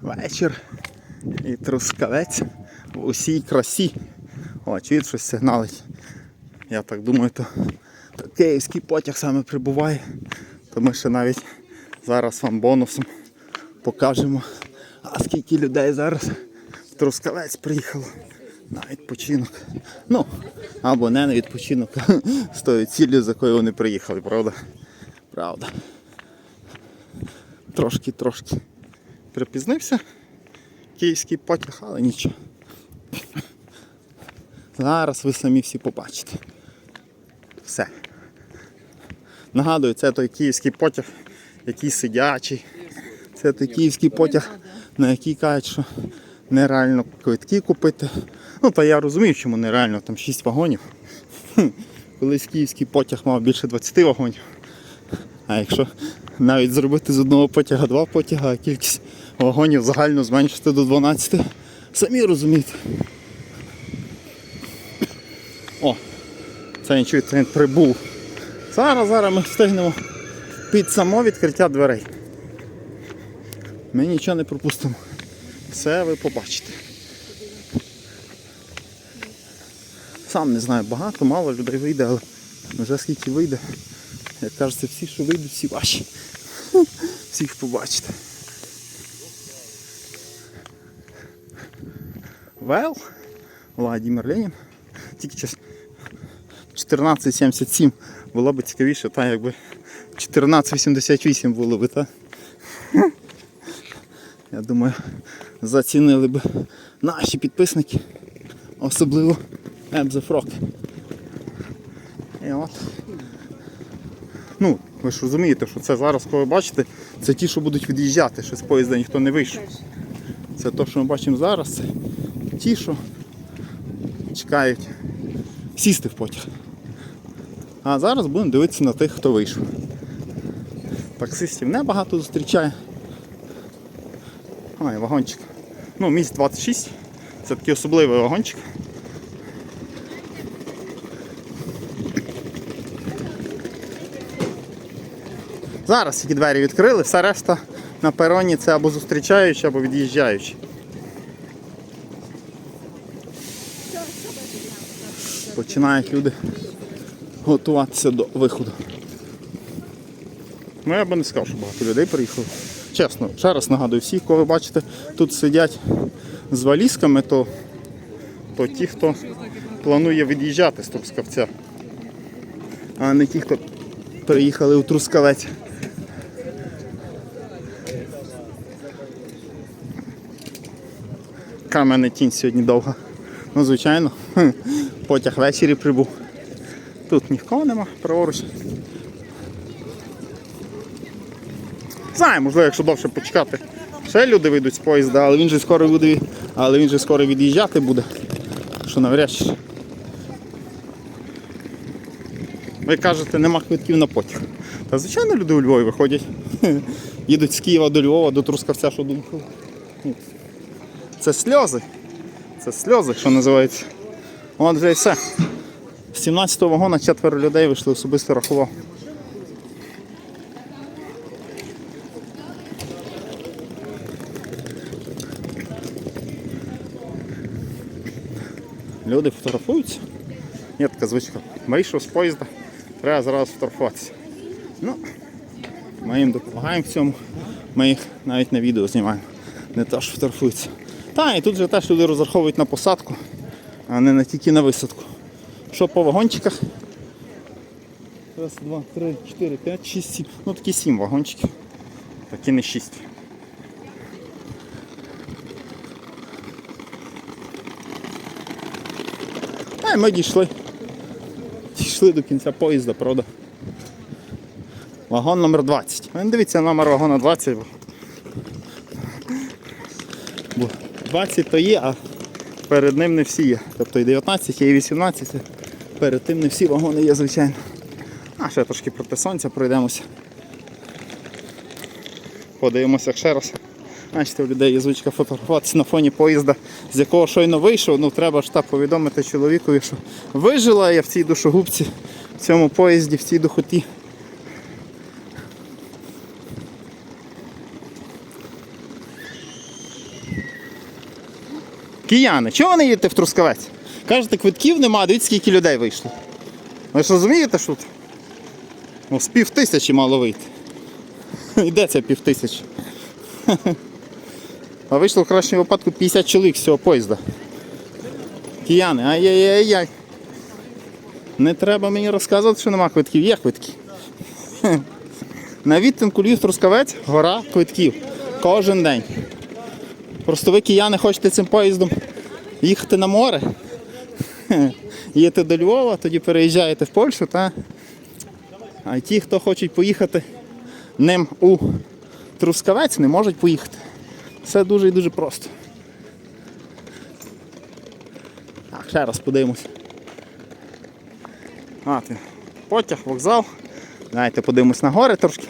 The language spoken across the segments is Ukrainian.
вечір і трускавець в усій красі. О, чують щось сигналить. Я так думаю, то, то київський потяг саме прибуває. То ми ще навіть зараз вам бонусом покажемо, а скільки людей зараз в Трускавець приїхало на відпочинок. Ну, або не на відпочинок, з тою ціллю, за якою вони приїхали, правда? Правда. Трошки, трошки припізнився київський потяг, але нічого. Зараз ви самі всі побачите. Все. Нагадую, це той київський потяг, який сидячий. Це той київський потяг, на який кажуть, що нереально квитки купити. Ну, та я розумію, чому нереально, там 6 вагонів. Колись київський потяг мав більше 20 вагонів. А якщо навіть зробити з одного потяга два потяга, а кількість вагонів загально зменшити до 12, самі розумієте. О, це не чуєте, він прибув. Зараз, зараз ми встигнемо під само відкриття дверей. Ми нічого не пропустимо. Все ви побачите. Сам не знаю, багато, мало людей вийде, але вже скільки вийде. Як кажеться, всі, що вийдуть, всі ваші. Всіх побачите. Вел, Владимир Ленін. Тільки час 1477 було б цікавіше, та якби 1488 було б, та? Я думаю, зацінили б наші підписники, особливо Ебзефрок. І от. Ну, ви ж розумієте, що це зараз, коли ви бачите, це ті, що будуть від'їжджати, що з поїзда ніхто не вийшов. Це те, що ми бачимо зараз, ті, що чекають сісти в потяг. А зараз будемо дивитися на тих, хто вийшов. Таксистів небагато зустрічає. А, вагончик. Ну, місць 26. Це такий особливий вагончик. Зараз тільки двері відкрили, все решта на пероні це або зустрічаючі, або від'їжджаючі. Починають люди готуватися до виходу. Ну я би не сказав, що багато людей приїхало. Чесно, ще раз нагадую, всі, кого ви бачите, тут сидять з валізками, то, то ті, хто планує від'їжджати з Трускавця, а не ті, хто приїхали у Трускавець. Мене тінь сьогодні довга. Ну, звичайно, потяг ввечері прибув. Тут нікого нема, праворуч. Знаю, можливо, якщо довше почекати, ще люди вийдуть з поїзда, але він же скоро буде, але він же скоро від'їжджати буде. Що навряд чи. Ви кажете, нема квитків на потяг. Та звичайно люди у Львові виходять. Їдуть з Києва до Львова, до Трускавця, що доїхали. Це сльози. Це сльози, що називається. От вже і все. З 17-го вагона четверо людей вийшли, особисто рахував. Люди фотографуються. Є така звичка. Вийшов з поїзда, треба зразу фотографуватися. Ну, ми їм допомагаємо в цьому. Ми їх навіть на відео знімаємо. Не те, що фотографуються. Та, і тут же теж люди розраховують на посадку, а не на тільки на висадку. Що по вагончиках? Раз, два, три, чотири, п'ять, шість, сім. Ну такі сім вагончиків. Такі не шість. А і ми дійшли. Дійшли до кінця поїзда, правда. Вагон номер 20. Дивіться номер вагона 20. Бо... бо 20 то є, а перед ним не всі є. Тобто і 19, є і 18. Перед тим не всі вагони є, звичайно. А ще трошки проти сонця пройдемося. Подивимося ще раз. Бачите, у людей є звичка фотографуватися на фоні поїзда, з якого щойно вийшов. Ну треба ж так повідомити чоловікові, що вижила я в цій душогубці, в цьому поїзді, в цій духоті. Кияни, чого ви не їдете в Трускавець? Кажете, квитків нема, дивіться, скільки людей вийшло. Ви ж розумієте, що тут? Ну, з пів тисячі мало вийти. Де пів тисячі? А вийшло в кращому випадку 50 чоловік з цього поїзда. Кияни, ай-яй-яй-яй. Не треба мені розказувати, що нема квитків. Є квитки. На відтинку ліс Трускавець гора квитків. Кожен день. Просто ви кияни хочете цим поїздом їхати на море. Їдете до Львова, тоді переїжджаєте в Польщу, та? а ті, хто хочуть поїхати ним у Трускавець, не можуть поїхати. Все дуже і дуже просто. Так, ще раз подивимось. А, потяг, вокзал. Давайте подивимось на гори трошки.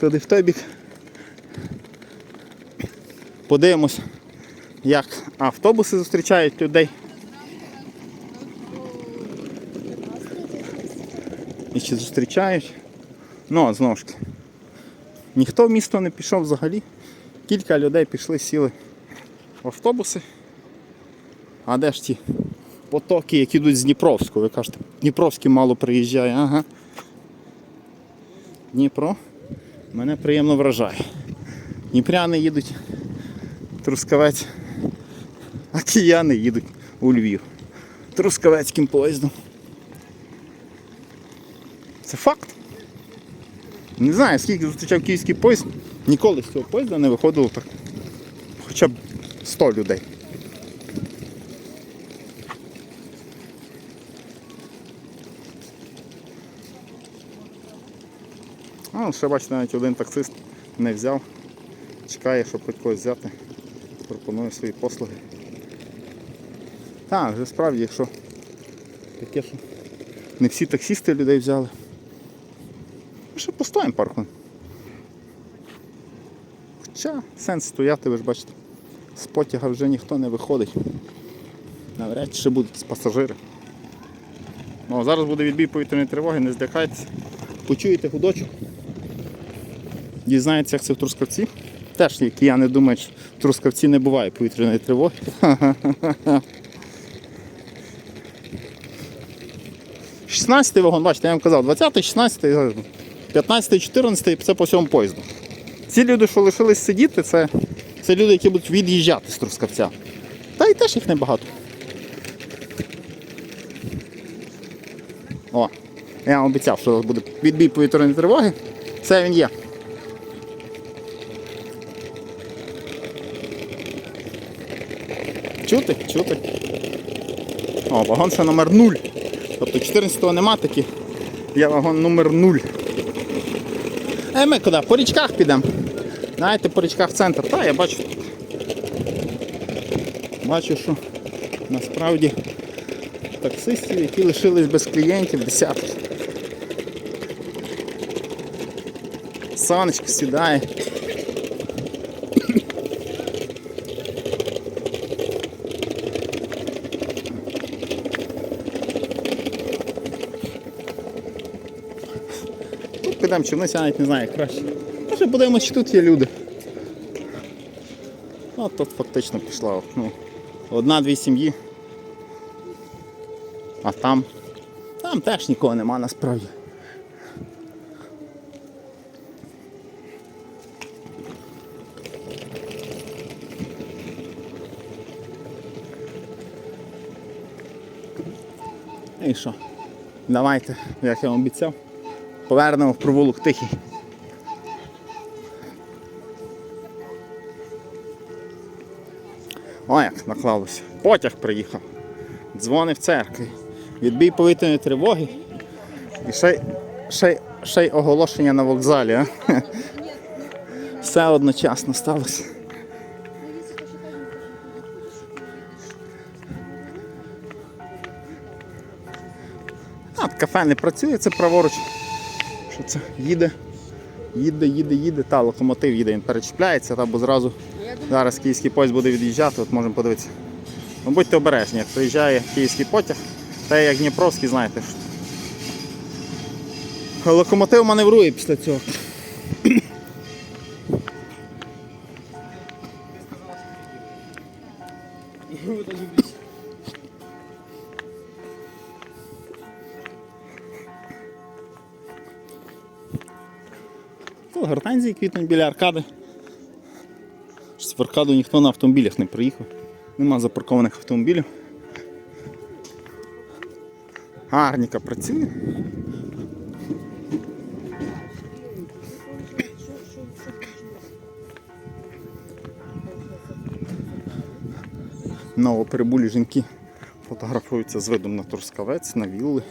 Туди в той бік. Подивимось, як автобуси зустрічають людей. І чи зустрічають. Ну, а знову ж таки. Ніхто в місто не пішов взагалі. Кілька людей пішли, сіли в автобуси. А де ж ті потоки, які йдуть з Дніпровського? Ви кажете, Дніпровський мало приїжджає, ага. Дніпро мене приємно вражає. Дніпряни їдуть Трускавець, а кияни їдуть у Львів. Трускавецьким поїздом. Це факт. Не знаю, скільки зустрічав київський поїзд, ніколи з цього поїзда не виходило так. Хоча б 100 людей. А, ще бачите, навіть один таксист не взяв. Чекає, щоб хоч когось взяти. Пропонує свої послуги. Так, вже справді, якщо таке, що не всі таксісти людей взяли. Ми ще постоїмо хвилин. Хоча сенс стояти, ви ж бачите, з потяга вже ніхто не виходить. Навряд чи будуть пасажири. Ну, а зараз буде відбій повітряної тривоги, не злякайтеся. Почуєте гудочок. Дізнаєтеся, як це в Трускавці. Теж є кияни думають, що в Трускавці не буває повітряної тривоги. 16 вагон, бачите, я вам казав, 20, 16, 15, 14 це по всьому поїзду. Ці люди, що лишились сидіти, це, це люди, які будуть від'їжджати з Трускавця. Та й теж їх небагато. О, я вам обіцяв, що буде відбій повітряної тривоги. Це він є. Чути? Чути. О, вагон ще номер 0. Тобто 14-го нема таки. Є вагон номер 0. Е, ми куди? По річках підемо. Знаєте, по річках центр. Та, я бачу. Бачу, що насправді таксистів, які лишились без клієнтів, десятки. Сонечко сідає. Підемо чи вниз, я навіть не знаю, як краще. Може подивимось, чи тут є люди. От тут фактично пішла ну, одна-дві сім'ї. А там. Там теж нікого нема насправді. І що? Давайте, як я вам обіцяв, повернемо в провулок Тихий. О, як наклалося. Потяг приїхав. Дзвони в церкві. Відбій повітряної тривоги. І ще, ще, ще й оголошення на вокзалі. А? Все одночасно сталося. А, кафе не працює, це праворуч. Що це? Їде, їде, їде, їде. Та, локомотив їде, він перечіпляється, та, бо зразу зараз київський поїзд буде від'їжджати, от можемо подивитися. Ну, будьте обережні, як приїжджає київський потяг, та як Дніпровський, знаєте. що Локомотив маневрує після цього. Тут гортензії квітнуть біля аркади. Щось В аркаду ніхто на автомобілях не приїхав. Нема запаркованих автомобілів. Гарніка працює. Новоприбулі жінки фотографуються з видом на Трускавець, на вілли.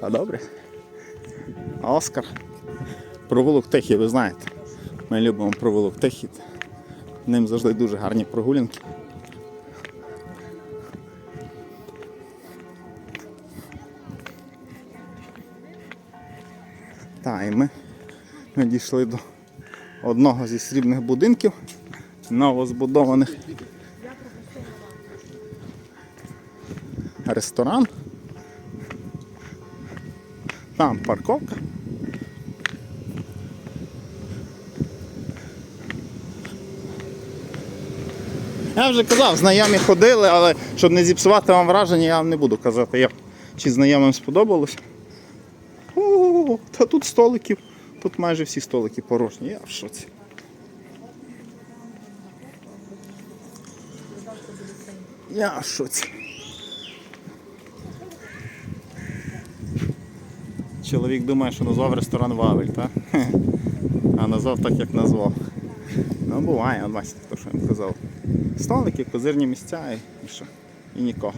Та добре. Оскар. Провулок Техі, ви знаєте. Ми любимо провулок Техі. Ним завжди дуже гарні прогулянки. Так, і ми, ми дійшли до одного зі срібних будинків, новозбудованих. Ресторан. Там парковка. Я вже казав, знайомі ходили, але щоб не зіпсувати вам враження, я вам не буду казати, як, чи знайомим сподобалось. О, та тут столиків, тут майже всі столики порожні, я в шоці. Я в шоці. Чоловік думає, що назвав ресторан Вавель, так? А назвав так, як назвав. Ну буває, бачите, то, що я вам казав. Столики, козирні місця і що? І нікого.